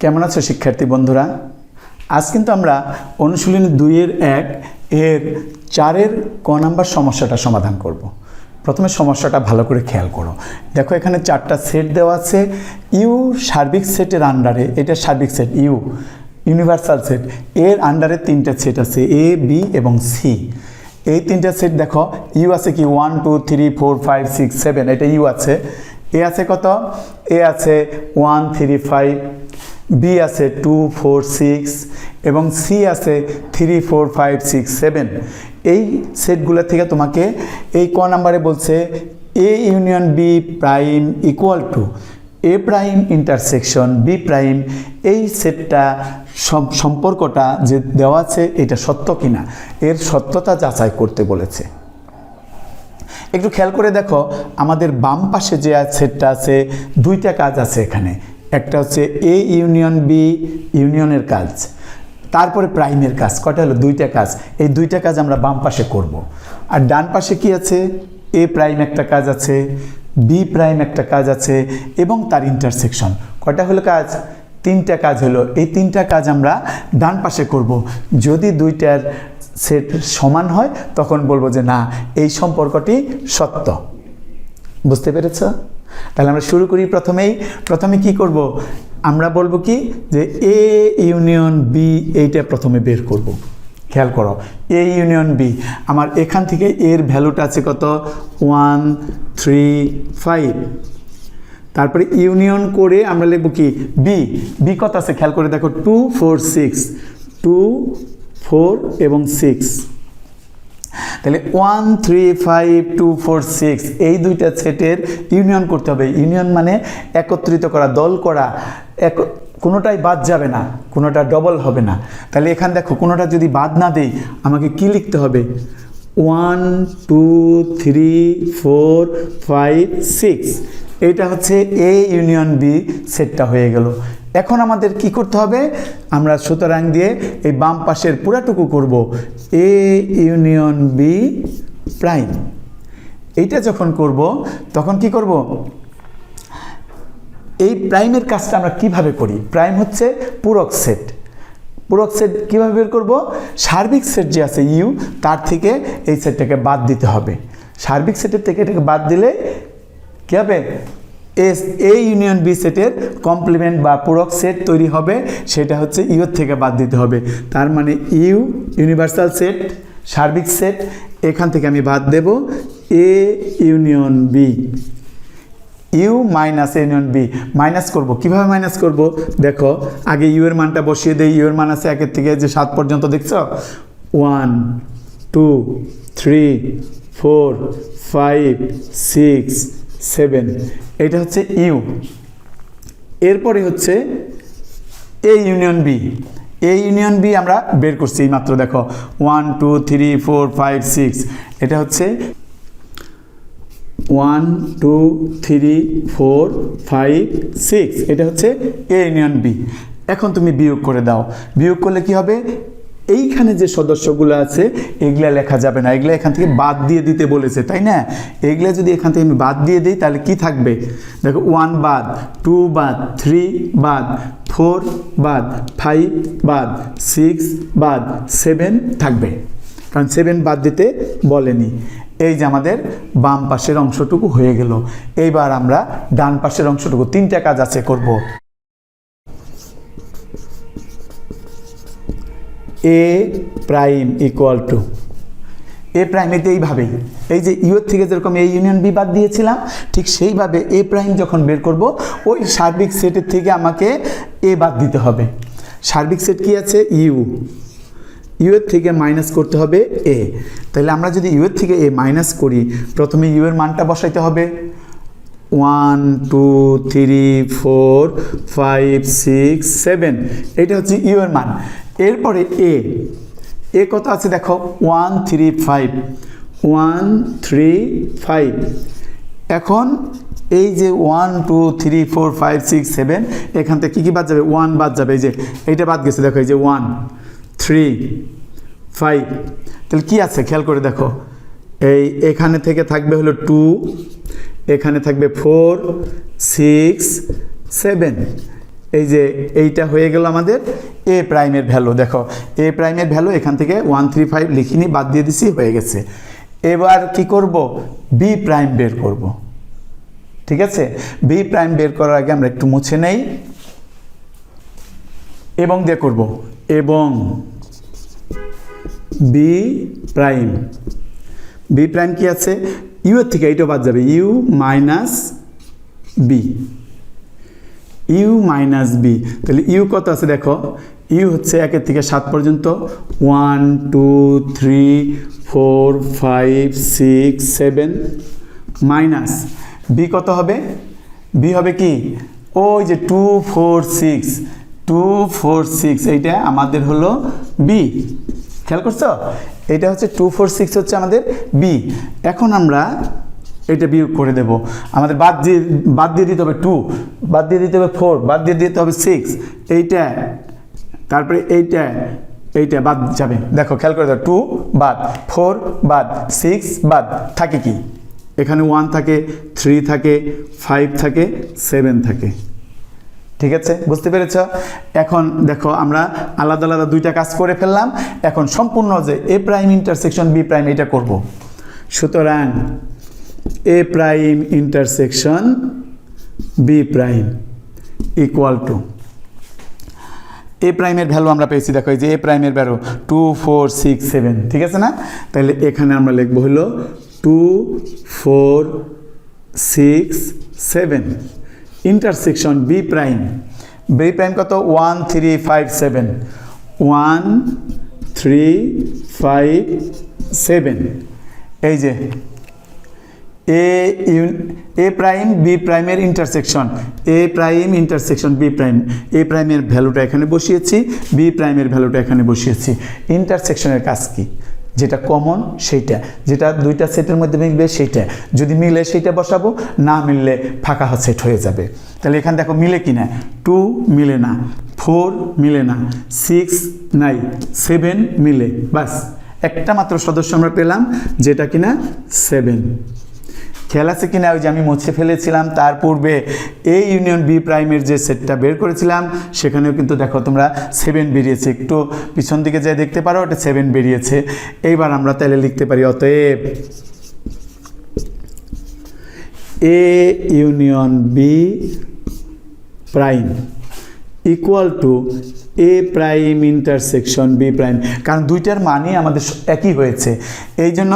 কেমন আছো শিক্ষার্থী বন্ধুরা? আজ কিন্তু আমরা অনুশীলনী দুইয়ের এক, এর চারের ক নাম্বার সমস্যাটা সমাধান করব। প্রথমে সমস্যাটা ভালো করে খেয়াল করো। দেখো এখানে চারটা সেট দেওয়া আছে। ইউ সার্বিক সেটের আন্ডারে, এটা সার্বিক সেট, ইউ ইউনিভার্সাল সেট, এর আন্ডারে তিনটা সেট আছে, এ, বি এবং সি। এই তিনটা সেট দেখো, ইউ আছে কি, one, two, three, four, five, six, seven, এটা ইউ আছে। এ আছে কত? এ আছে ওয়ান, থ্রি, ফাইভ বি আছে টু ফোর সিক্স এবং সি আছে three four five six seven এই সেটগুলো থেকে তোমাকে এই ক নাম্বারে বলছে A union B prime equal to A prime intersection B prime. এই সেটটা সম্পর্কটা যে দেওয়া আছে এটা সত্য কিনা? এর সত্যতা যাচাই করতে বলেছে। একটু খেয়াল করে দেখো, আমাদের বাম পাশে যে সেটটা আছে, দুইটা কাজ আছে এখানে। একটা হচ্ছে এ ইউনিয়ন বি ইউনিয়নের কাজ। তারপরে প্রাইমের কাজ কটা হলো? দুইটা কাজ। এই দুইটা কাজ আমরা বাম পাশে করব। আর ডান পাশে কি আছে? এ প্রাইম একটা কাজ আছে বি প্রাইম একটা কাজ আছে, এবং তার ইন্টারসেকশন কটা হলো কাজ? তিনটা কাজ হলো। এই তিনটা কাজ আমরা ডান পাশে করব। যদি দুইটার সেট সমান হয়, তখন বলব যে না, এই সম্পর্কটি সত্য। বুঝতে পেরেছ? তাহলে আমরা শুরু করি প্রথমেই। প্রথমে কি করব? আমরা বলব কি যে এ ইউনিয়ন বি এইটা প্রথমে বের করব। খেয়াল করো এ ইউনিয়ন বি আমার এখান থেকে এর ভ্যালুটা আছে কত? One, three, five. তারপরে ইউনিয়ন করে আমরা লিখব কি? বি বি কত আছে? খেয়াল করে দেখো, two, four, six. Two, four এবং সিক্স। তাহলে one three five two four six এই দুইটা সেটের ইউনিয়ন করতে হবে। ইউনিয়ন মানে একত্রিত করা, দল করা, এক, কোনোটাই বাদ যাবে না, কোনোটা ডবল হবে না। তাহলে এখান দেখো, কোনোটা যদি বাদ না দেই, আমাকে কি লিখতে হবে? One two three four five six এইটা হচ্ছে এ ইউনিয়ন বি সেটটা হয়ে গেল। এখন আমাদের কি করতে হবে? আমরা সুতরাং দিয়ে এই বাম পাশের পুরাটুকু করব এ ইউনিয়ন বি প্রাইম এইটা যখন করব, তখন কি করব? এই প্রাইমের কাজটা আমরা কীভাবে করি? প্রাইম হচ্ছে পূরক সেট পূরক সেট কীভাবে বের করব? সার্বিক সেট যে আছে ইউ তার থেকে এই সেটটাকে বাদ দিতে হবে। সার্বিক সেটের থেকে এটাকে বাদ দিলে কী হবে? এস, এ ইউনিয়ন বি সেটের কমপ্লিমেন্ট বা পূরক সেট তৈরি হবে, সেটা হচ্ছে ইউর থেকে বাদ দিতে হবে। তার মানে ইউ ইউনিভার্সাল সেট সার্বিক সেট এখান থেকে আমি বাদ দেব। A union B U minus union B minus করব। কীভাবে মাইনাস করব? দেখো, আগে ইউ এর মানটা বসিয়ে দেই। ইউ এর মান আছে একের থেকে যে সাত পর্যন্ত, দেখছ? One, two, three, four, five, six seven. এটা হচ্ছে ইউ। এরপরে হচ্ছে A union B. A union B আমরা বের করছি এই মাত্র, দেখো। One, two, three, four, five, six. এটা হচ্ছে one, two, three, four, five, six. এটা হচ্ছে এ ইউনিয়ন বি। এখন তুমি বিয়োগ করে দাও। বিয়োগ করলে কি হবে? এইখানে যে সদস্যগুলো আছে, এগুলা লেখা যাবে না। এগুলা এখান থেকে বাদ দিয়ে দিতে বলেছে, তাই না? এগুলা যদি এখান থেকে আমি বাদ দিয়ে দিই, তাহলে কি থাকবে? দেখো ওয়ান বাদ টু বাদ থ্রি বাদ ফোর বাদ ফাইভ বাদ সিক্স বাদ সেভেন থাকবে। কারণ সেভেন বাদ দিতে বলেনি। এই যে আমাদের বাম পাশের অংশটুকু হয়ে গেল। এইবার আমরা ডান পাশের অংশটুকু তিনটা কাজ আছে করব। A prime equal to A prime এটা এইভাবেই, এই যে ইউর থেকে যেরকম এই ইউনিয়ন বি বাদ দিয়েছিলাম, ঠিক সেইভাবে এ প্রাইম যখন বের করব, ওই সার্বিক সেটের থেকে আমাকে এ বাদ দিতে হবে। সার্বিক সেট কি আছে? ইউ ইউ এর থেকে মাইনাস করতে হবে এ তাহলে আমরা যদি ইউ এর থেকে এ মাইনাস করি, প্রথমে ইউ এর মানটা বসাইতে হবে। One two three four five six seven এটা হচ্ছে ইউ এর মান। এরপরে এ। এ কত আছে দেখো? One three five. One three five. এখন এই যে one, two, three, four, five, six, seven, এখান থেকে কী কী বাদ যাবে? ওয়ান বাদ যাবে। এই যে এইটা বাদ গেছে দেখো, এই যে ওয়ান, থ্রি, ফাইভ। তাহলে কী আছে? খেয়াল করে দেখো। এই এখানে থেকে থাকবে হলো টু, এখানে থাকবে ফোর, সিক্স, সেভেন। এই যে এইটা হয়ে গেল আমাদের এ প্রাইমের ভ্যালু দেখো এ প্রাইমের ভ্যালু এখান থেকে ওয়ান থ্রি ফাইভ লিখিনি, বাদ দিয়ে দিছি, হয়ে গেছে। এবার কি করব? বি প্রাইম বের করব। ঠিক আছে? বি প্রাইম বের করার আগে আমরা একটু মুছে নেই। এবং দিয়ে করব, এবং বি প্রাইম বি প্রাইম কি আছে? ইউ এর থেকে এইটা বাদ যাবে U minus B U minus B. তাহলে ইউ কত আছে দেখো? ইউ হচ্ছে একের থেকে সাত পর্যন্ত। One, two, three, four, five, six, seven minus. B কত হবে? বি হবে কি? ওই যে two, four, six. Two, four, six, এইটা আমাদের হলো বি। খেয়াল করছ? এটা হচ্ছে টু, ফোর, সিক্স হচ্ছে আমাদের বি। এখন আমরা এটা বিয়োগ করে দেব। আমাদের বাদ দিয়ে বাদ দিয়ে দিতে হবে টু বাদ দিয়ে দিতে হবে ফোর বাদ দিয়ে দিতে হবে সিক্স এইটা, তারপরে এইটা এইটা বাদ যাবে। দেখো, খেয়াল করে দাও টু বাদ ফোর বাদ সিক্স বাদ, থাকে কি? এখানে ওয়ান থাকে থ্রি থাকে ফাইভ থাকে সেভেন থাকে। ঠিক আছে? বুঝতে পেরেছ? এখন দেখো, আমরা আলাদা আলাদা দুইটা কাজ করে ফেললাম। এখন সম্পূর্ণ যে A prime intersection B prime এটা করব। সুতরাং A prime intersection B prime equal to A প্রাইমের ভ্যালু আমরা পেয়েছি, দেখো এই যে এ প্রাইমের value two four six seven ঠিক আছে না? তাহলে এখানে আমরা লিখব হলো two four six seven intersection B prime B prime কত? One three five seven one three five seven এই যে এ এ প্রাইম বি প্রাইমের intersection A prime intersection B prime A প্রাইমের ভ্যালুটা এখানে বসিয়েছি বি প্রাইমের ভ্যালুটা এখানে বসিয়েছি। ইন্টারসেকশনের কাজ কি? যেটা কমন সেইটা। যেটা দুইটা সেটের মধ্যে মিলবে, সেইটা। যদি মিলে, সেইটা বসাবো। না মিললে, ফাঁকা সেট হয়ে যাবে। তাহলে এখানে দেখো মিলে কি না টু মিলে না। ফোর মিলে না। সিক্স নাই। সেভেন মিলে। বাস। একটা মাত্র সদস্য আমরা পেলাম, যেটা কিনা? সেভেন খেয়াল আছে কিনা ওই যে আমি মুছে ফেলেছিলাম। তার পূর্বে এ ইউনিয়ন বি প্রাইমের যে সেটটা বের করেছিলাম, সেখানেও কিন্তু দেখো তোমরা সেভেন বেরিয়েছে। একটু পিছন দিকে যাই দেখতে পারো, ওটা সেভেন বেরিয়েছে। এইবার আমরা তাহলে লিখতে পারি, অতএব A union B prime equal to A prime intersection B prime কারণ দুইটার মানই আমাদের একই হয়েছে। এই জন্য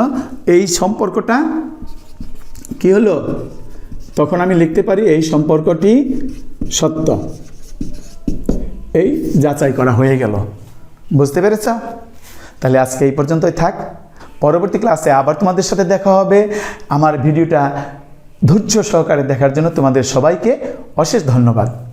এই সম্পর্কটা কি হলো? তখন আমি লিখতে পারি এই সম্পর্কটি সত্য। এই যাচাই করা হয়ে গেল। বুঝতে পেরেছ? তাহলে আজকে এই পর্যন্তই থাক। পরবর্তী ক্লাসে আবার তোমাদের সাথে দেখা হবে। আমার ভিডিওটা ধৈর্য সহকারে দেখার জন্য তোমাদের সবাইকে অশেষ ধন্যবাদ।